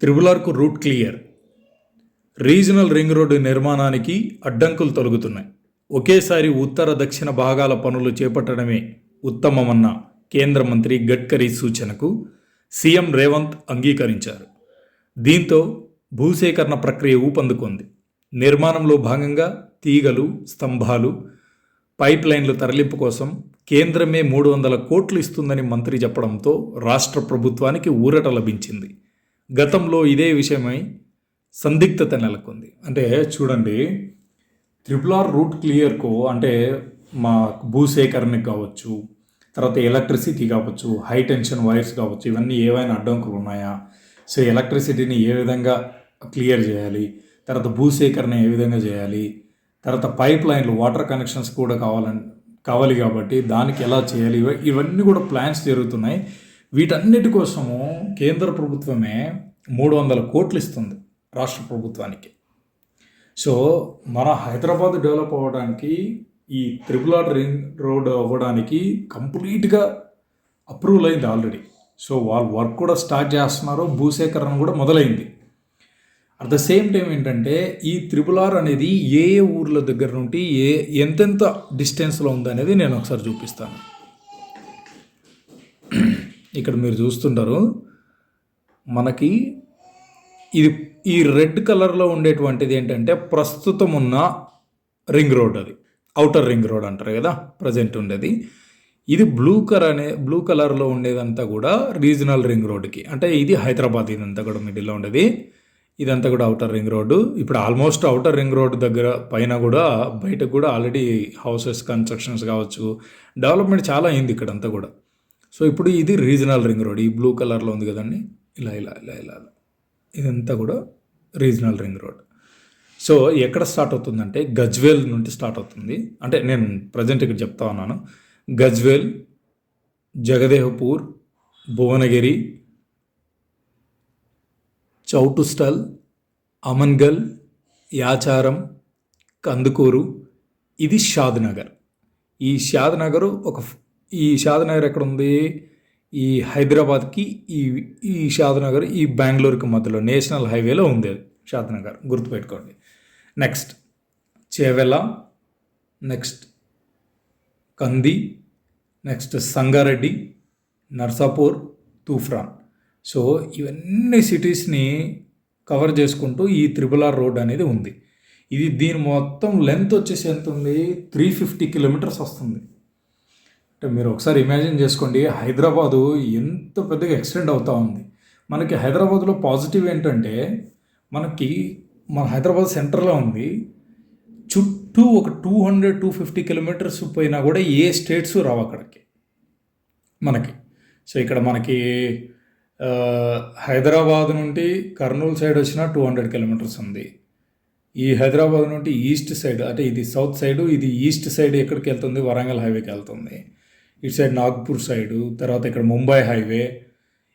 త్రిబులార్కు route clear. Regional ring road నిర్మాణానికి అడ్డంకులు తొలగుతున్నాయి. ఒకేసారి ఉత్తర దక్షిణ భాగాల పనులు చేపట్టడమే ఉత్తమమన్న కేంద్ర మంత్రి గడ్కరీ సూచనకు సీఎం రేవంత్ అంగీకరించారు. దీంతో భూసేకరణ ప్రక్రియ ఊపందుకుంది. నిర్మాణంలో భాగంగా తీగలు స్తంభాలు పైప్లైన్లు తరలింపు కోసం కేంద్రమే మూడు వందల కోట్లు ఇస్తుందని మంత్రి చెప్పడంతో రాష్ట్ర ప్రభుత్వానికి ఊరట లభించింది. గతంలో ఇదే విషయమై సందిగ్ధత నెలకొంది. అంటే చూడండి త్రిపుల్ ఆర్ రూట్ క్లియర్కు అంటే మా భూసేకరణకి కావచ్చు తర్వాత ఎలక్ట్రిసిటీ కావచ్చు హై టెన్షన్ వైర్స్ కావచ్చు ఇవన్నీ ఏవైనా అడ్డంకులు ఉన్నాయా? సో ఎలక్ట్రిసిటీని ఏ విధంగా క్లియర్ చేయాలి? తర్వాత భూసేకరణ ఏ విధంగా చేయాలి? తర్వాత పైప్ లైన్లు వాటర్ కనెక్షన్స్ కూడా కావాలని కావాలి కాబట్టి దానికి ఎలా చేయాలి? ఇవన్నీ కూడా ప్లాన్స్ జరుగుతున్నాయి. వీటన్నిటి కోసము కేంద్ర ప్రభుత్వమే మూడు వందల కోట్లు ఇస్తుంది రాష్ట్ర ప్రభుత్వానికి. సో మన హైదరాబాద్ డెవలప్ అవ్వడానికి ఈ త్రిపుల్ ఆర్ రింగ్ రోడ్ అవ్వడానికి కంప్లీట్గా అప్రూవల్ అయింది ఆల్రెడీ. సో వాళ్ళు వర్క్ కూడా స్టార్ట్ చేస్తున్నారు భూసేకరణ కూడా మొదలైంది. అట్ ద సేమ్ టైం ఏంటంటే ఈ త్రిపుల్ ఆర్ అనేది ఏ ఏ ఊర్ల దగ్గర నుండి ఏ ఎంతెంత డిస్టెన్స్లో ఉందనేది నేను ఒకసారి చూపిస్తాను. ఇక్కడ మీరు చూస్తుంటారు మనకి ఇది ఈ రెడ్ కలర్లో ఉండేటువంటిది ఏంటంటే ప్రస్తుతం ఉన్న రింగ్ రోడ్ అది. అవుటర్ రింగ్ రోడ్ అంటారు కదా ప్రజెంట్ ఉండేది. ఇది బ్లూ కలర్ అనే బ్లూ కలర్లో ఉండేదంతా కూడా రీజనల్ రింగ్ రోడ్కి. అంటే ఇది హైదరాబాద్ ఇదంతా కూడా మిడిల్లో ఉండేది. ఇదంతా కూడా అవుటర్ రింగ్ రోడ్డు. ఇప్పుడు ఆల్మోస్ట్ అవుటర్ రింగ్ రోడ్ దగ్గర పైన కూడా బయటకు కూడా ఆల్రెడీ హౌసెస్ కన్స్ట్రక్షన్స్ కావచ్చు డెవలప్మెంట్ చాలా అయింది ఇక్కడంతా కూడా. సో ఇప్పుడు ఇది రీజనల్ రింగ్ రోడ్. ఈ బ్లూ కలర్లో ఉంది కదండి. ఇలా ఇలా ఇలా ఇలా. ఇదంతా కూడా రీజనల్ రింగ్ రోడ్. సో ఎక్కడ స్టార్ట్ అవుతుందంటే గజ్వేల్ నుండి స్టార్ట్ అవుతుంది. అంటే నేను ప్రజెంట్ ఇక్కడ చెప్తా ఉన్నాను. గజ్వేల్ జగదేహపూర్ భువనగిరి చౌటుస్టల్ అమన్గల్ యాచారం కందుకూరు. ఇది షాద్నగర్ ఈ షాద్నగర్ ఒక ఈ షాద్నగర్ ఎక్కడ ఉంది ఈ హైదరాబాద్కి ఈ ఈ షాద్నగర్ ఈ బెంగళూరుకి మధ్యలో నేషనల్ హైవేలో ఉంది అది షాద్నగర్. గుర్తుపెట్టుకోండి. Next Chevella next Kandi next Sangareddy Narsapur Toopran. So ఇవన్నీ సిటీస్ని కవర్ చేసుకుంటూ ఈ త్రిబుల్ ఆర్ రోడ్ అనేది ఉంది. ఇది దీని మొత్తం లెంత్ వచ్చేసి ఎంత ఉంది? త్రీ ఫిఫ్టీ కిలోమీటర్స్ వస్తుంది. అంటే మీరు ఒకసారి ఇమాజిన్ చేసుకోండి హైదరాబాదు ఎంత పెద్దగా ఎక్స్టెండ్ అవుతూ ఉంది. మనకి హైదరాబాద్లో పాజిటివ్ ఏంటంటే మనకి మన హైదరాబాద్ సెంటర్లో ఉంది. చుట్టూ ఒక two hundred two fifty kilometres పోయినా కూడా ఏ స్టేట్స్ రావు అక్కడికి. మనకి. సో ఇక్కడ మనకి హైదరాబాద్ నుండి కర్నూలు సైడ్ వచ్చిన టూ హండ్రెడ్ కిలోమీటర్స్ ఉంది. ఈ హైదరాబాద్ నుండి ఈస్ట్ సైడ్ అంటే ఇది సౌత్ సైడ్ ఇది ఈస్ట్ సైడ్ ఎక్కడికి వెళ్తుంది? వరంగల్ హైవేకి వెళ్తుంది. ఇటు సైడ్ నాగ్పూర్ సైడు తర్వాత ఇక్కడ ముంబై హైవే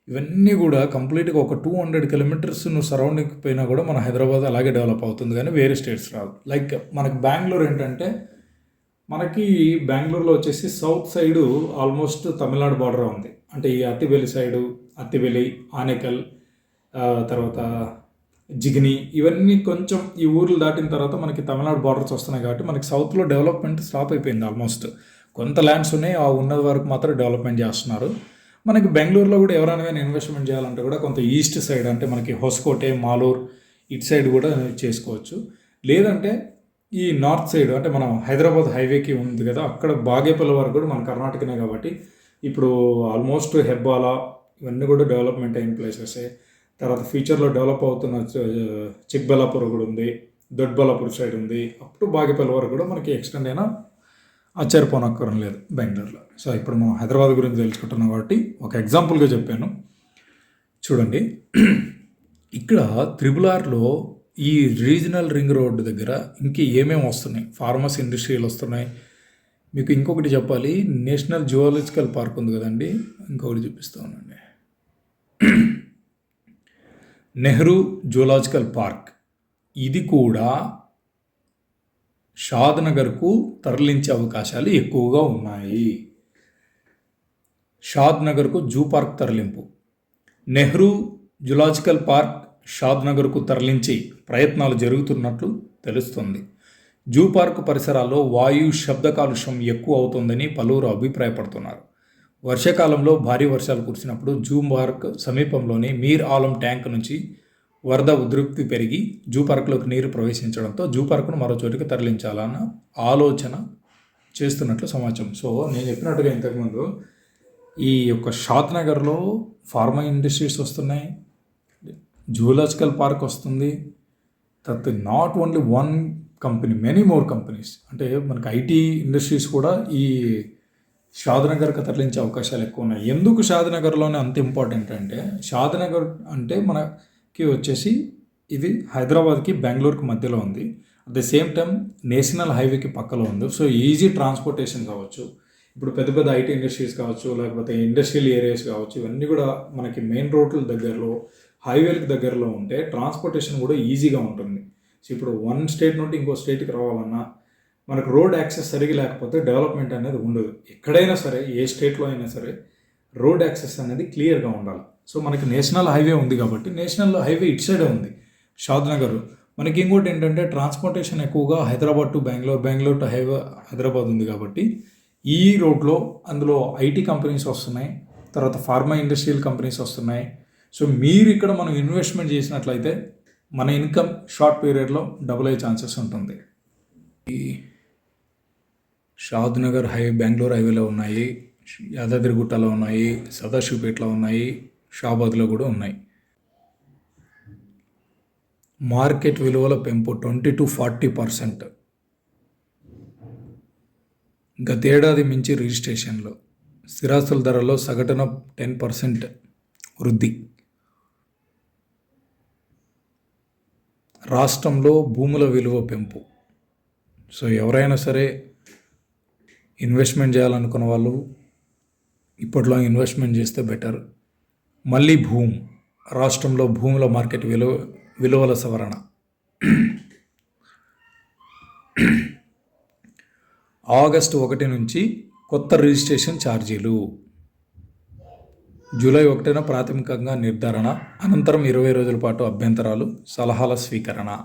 ఇవన్నీ కూడా కంప్లీట్గా ఒక టూ హండ్రెడ్ కిలోమీటర్స్ నువ్వు సరౌండింగ్ పోయినా కూడా మన హైదరాబాద్ అలాగే డెవలప్ అవుతుంది కానీ వేరే స్టేట్స్ రాదు లైక్ మనకి బెంగళూరు ఏంటంటే మనకి బెంగళూరులో వచ్చేసి south side almost Tamil Nadu border ఉంది. అంటే ఈ అత్తిబెలి సైడు అత్తిబెలి ఆనేకల్ తర్వాత జిగిని ఇవన్నీ కొంచెం ఈ ఊర్లు దాటిన తర్వాత మనకి తమిళనాడు బార్డర్స్ వస్తున్నాయి కాబట్టి మనకి సౌత్లో డెవలప్మెంట్ స్టాప్ అయిపోయింది ఆల్మోస్ట్. కొంత ల్యాండ్స్ ఉన్నాయి ఆ ఉన్నది వరకు మాత్రం డెవలప్మెంట్ చేస్తున్నారు. మనకి బెంగళూరులో కూడా ఎవరైనా ఇన్వెస్ట్మెంట్ చేయాలంటే కూడా కొంత ఈస్ట్ సైడ్ అంటే మనకి హొస్కోటే మాలూర్ ఇటు సైడ్ కూడా చేసుకోవచ్చు. లేదంటే ఈ నార్త్ సైడ్ అంటే మనం హైదరాబాద్ హైవేకి ఉంది కదా అక్కడ బాగేపల్లి వరకు కూడా మన కర్ణాటకనే కాబట్టి ఇప్పుడు ఆల్మోస్ట్ హెబ్బాలా ఇవన్నీ కూడా డెవలప్మెంట్ అయిన ప్లేసెస్ తర్వాత ఫ్యూచర్లో డెవలప్ అవుతున్న చిక్బలాపూర్ చిక్బల్లాపూర్ కూడా ఉంది దొడ్బల్లాపూర్ సైడ్ ఉంది. అప్ టు బాగేపల్లి వరకు కూడా మనకి ఎక్స్టెండ్ అయినా ఆశ్చర్యపోనక్కరం లేదు బెంగళూరులో. సో ఇప్పుడు మనం హైదరాబాద్ గురించి తెలుసుకుంటున్నాం కాబట్టి ఒక ఎగ్జాంపుల్గా చెప్పాను. చూడండి. ఇక్కడ త్రిబుల్ ఆర్లో ఈ రీజనల్ రింగ్ రోడ్డు దగ్గర ఇంక ఏమేమి వస్తున్నాయి? ఫార్మసీ ఇండస్ట్రీలు వస్తున్నాయి. మీకు ఇంకొకటి చెప్పాలి. నేషనల్ జువాలజికల్ పార్క్ ఉంది కదండి. ఇంకొకటి చూపిస్తా నెహ్రూ జువలాజికల్ పార్క్. ఇది కూడా షాద్నగర్కు తరలించే అవకాశాలు ఎక్కువగా ఉన్నాయి. షాద్ నగర్కు జూ పార్క్ తరలింపు. నెహ్రూ జులాజికల్ పార్క్ షాద్నగర్కు తరలించి ప్రయత్నాలు జరుగుతున్నట్లు తెలుస్తుంది. జూ పార్క్ పరిసరాల్లో వాయు శబ్ద కాలుష్యం ఎక్కువ అవుతుందని పలువురు అభిప్రాయపడుతున్నారు. వర్షాకాలంలో భారీ వర్షాలు కురిసినప్పుడు జూ పార్క్ సమీపంలోని మీర్ ఆలం ట్యాంక్ నుంచి వరద ఉదృప్తి పెరిగి జూ పార్క్లోకి నీరు ప్రవేశించడంతో జూ పార్క్ను మరో చోటుకి తరలించాలన్న ఆలోచన చేస్తున్నట్లు సమాచారం. సో నేను చెప్పినట్టుగా ఇంతకుముందు ఈ యొక్క షాద్ నగర్లో ఫార్మా ఇండస్ట్రీస్ వస్తున్నాయి జూలాజికల్ పార్క్ వస్తుంది తర్వాత not only one company many more companies. అంటే మనకి ఐటీ ఇండస్ట్రీస్ కూడా ఈ షాద్నగర్కి తరలించే అవకాశాలు ఎక్కువ ఉన్నాయి. ఎందుకు షాద్నగర్లోనే అంత ఇంపార్టెంట్ అంటే షాద్నగర్ అంటే మన కి వచ్చేసి ఇది హైదరాబాద్కి బెంగళూరుకి మధ్యలో ఉంది. At the same time national హైవేకి పక్కలో ఉంది. సో ఈజీ ట్రాన్స్పోర్టేషన్ కావచ్చు. ఇప్పుడు పెద్ద పెద్ద ఐటీ ఇండస్ట్రీస్ కావచ్చు లేకపోతే ఇండస్ట్రియల్ ఏరియాస్ కావచ్చు ఇవన్నీ కూడా మనకి మెయిన్ రోడ్ల దగ్గరలో హైవేలకు దగ్గరలో ఉంటే ట్రాన్స్పోర్టేషన్ కూడా ఈజీగా ఉంటుంది. సో ఇప్పుడు వన్ స్టేట్ నుండి ఇంకో స్టేట్కి రావాలన్నా మనకు రోడ్ యాక్సెస్ సరిగా లేకపోతే డెవలప్మెంట్ అనేది ఉండదు. ఎక్కడైనా సరే ఏ స్టేట్లో అయినా సరే రోడ్ యాక్సెస్ అనేది క్లియర్గా ఉండాలి. సో మనకి నేషనల్ హైవే ఉంది కాబట్టి నేషనల్ హైవే ఇటు సైడే ఉంది. షాద్ నగర్. మనకి ఇంకోటి ఏంటంటే ట్రాన్స్పోర్టేషన్ ఎక్కువగా Hyderabad to Bengaluru Bengaluru to highway Hyderabad ఉంది కాబట్టి ఈ రోడ్లో అందులో ఐటీ కంపెనీస్ వస్తున్నాయి తర్వాత ఫార్మా ఇండస్ట్రియల్ కంపెనీస్ వస్తున్నాయి. సో మీరు ఇక్కడ మనం ఇన్వెస్ట్మెంట్ చేసినట్లయితే మన ఇన్కమ్ షార్ట్ పీరియడ్లో డబుల్ అయ్యే ఛాన్సెస్ ఉంటుంది. ఈ షాద్ నగర్ హై బెంగళూరు హైవేలో ఉన్నాయి యాదాద్రిగుట్టలో ఉన్నాయి సదాశివపేటలో ఉన్నాయి షాబాద్లో కూడా ఉన్నాయి. మార్కెట్ విలువల పెంపు ట్వంటీ టు ఫార్టీ పర్సెంట్. గతేడాది మించి రిజిస్ట్రేషన్లో స్థిరాస్తుల ధరలో సగటున టెన్ పర్సెంట్ వృద్ధి. రాష్ట్రంలో భూముల విలువ పెంపు. సో ఎవరైనా సరే ఇన్వెస్ట్మెంట్ చేయాలనుకున్న వాళ్ళు ఇప్పట్లో ఇన్వెస్ట్మెంట్ చేస్తే బెటర్. మళ్ళీ భూమ్ రాష్ట్రంలో భూముల మార్కెట్ విలువ విలువల సవరణ. ఆగస్టు ఒకటి నుంచి కొత్త రిజిస్ట్రేషన్ ఛార్జీలు. జూలై ఒకటిన ప్రాథమికంగా నిర్ధారణ అనంతరం ఇరవై రోజుల పాటు అభ్యంతరాలు సలహాల స్వీకరణ.